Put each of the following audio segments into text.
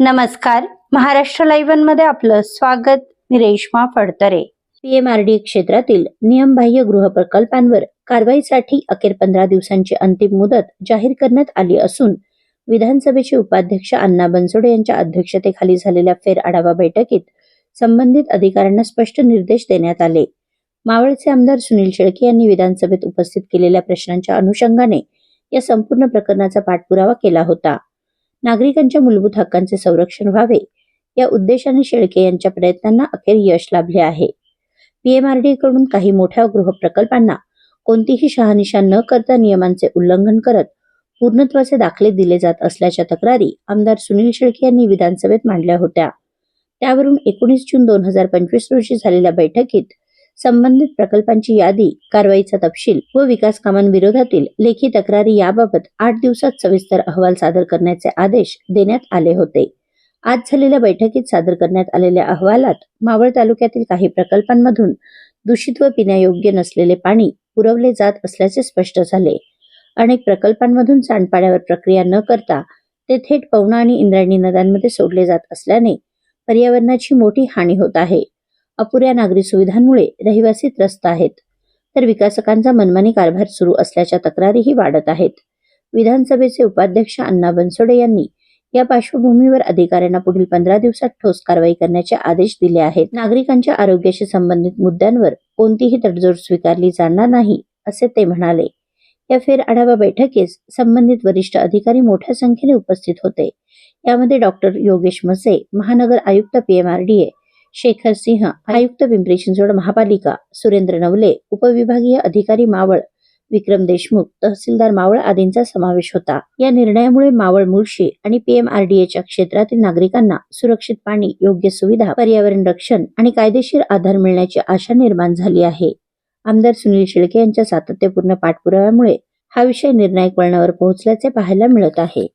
नमस्कार. महाराष्ट्र लाईव्हनमध्ये आपलं स्वागत. मी रेश्मा फडतरे. पीएमआरडी क्षेत्रातील नियमबाह्य गृह प्रकल्पांवर कारवाईसाठी अखेर पंधरा दिवसांची अंतिम मुदत जाहीर करण्यात आली असून विधानसभेचे उपाध्यक्ष अण्णा बनसोडे यांच्या अध्यक्षतेखाली झालेल्या फेर आढावा बैठकीत संबंधित अधिकाऱ्यांना स्पष्ट निर्देश देण्यात आले. मावळचे आमदार सुनील शेळके यांनी विधानसभेत उपस्थित केलेल्या प्रश्नांच्या अनुषंगाने या संपूर्ण प्रकरणाचा पाठपुरावा केला होता. नागरिकांच्या मूलभूत हक्कांचे संरक्षण व्हावे. या उद्देशाने शेळके यांच्या प्रयत्नांना अखेर यश लाभले आहे. पीएमआरडी कडून काही मोठ्या गृहप्रकल्पांना कोणतीही शहानिशा न करता नियमांचे उल्लंघन करत पूर्णत्वाचे दाखले दिले जात असल्याच्या तक्रारी आमदार सुनील शेळके यांनी विधानसभेत मांडल्या होत्या. त्यावरून एकोणीस जून दोन हजार पंचवीस रोजी झालेल्या बैठकीत संबंधित प्रकल्पांची यादी कारवाईचा तपशील व विकास कामांविरोधातील लेखी तक्रारी याबाबत आठ दिवसात सविस्तर अहवाल सादर करण्याचे आदेश देण्यात आले होते. आज झालेल्या बैठकीत सादर करण्यात आलेल्या अहवालात मावळ तालुक्यातील काही प्रकल्पांमधून दूषित व पिण्यायोग्य नसलेले पाणी पुरवले जात असल्याचे स्पष्ट झाले. अनेक प्रकल्पांमधून सांडपाड्यावर प्रक्रिया न करता ते थेट पवना आणि इंद्रायणी नद्यांमध्ये सोडले जात असल्याने पर्यावरणाची मोठी हानी होत आहे. अपुऱ्या नागरी सुविधांमुळे रहिवासी त्रस्त आहेत. तर विकासकांचा मनमानी कारभार सुरू असल्याच्या तक्रारीही वाढत आहेत. विधानसभेचे उपाध्यक्ष अण्णा बनसोडे यांनी या पार्श्वभूमीवर अधिकाऱ्यांना पुढील पंधरा दिवसात ठोस कारवाई करण्याचे आदेश दिले आहेत. नागरिकांच्या आरोग्याशी संबंधित मुद्द्यांवर कोणतीही तडजोड स्वीकारली जाणार नाही असे ते म्हणाले. या फेर आढावा बैठकीस संबंधित वरिष्ठ अधिकारी मोठ्या संख्येने उपस्थित होते. यामध्ये डॉक्टर योगेश मसे महानगर आयुक्त पीएमआरडीए शेखर सिंह आयुक्त पिंपरी चिंचवड महापालिका सुरेंद्र नवले उपविभागीय अधिकारी मावळ विक्रम देशमुख तहसीलदार मावळ आदींचा समावेश होता. या निर्णयामुळे मावळ मुळशी आणि पीएमआरडीएच्या क्षेत्रातील नागरिकांना सुरक्षित पाणी योग्य सुविधा पर्यावरण रक्षण आणि कायदेशीर आधार मिळण्याची आशा निर्माण झाली आहे. आमदार सुनील शेळके यांच्या सातत्यपूर्ण पाठपुराव्यामुळे हा विषय निर्णायक वळणावर पोहोचल्याचे पाहायला मिळत आहे.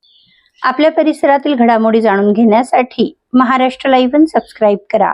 आपल्या परिसरातील घडामोडी जाणून घेण्यासाठी महाराष्ट्र लाईव्ह सबस्क्राईब करा.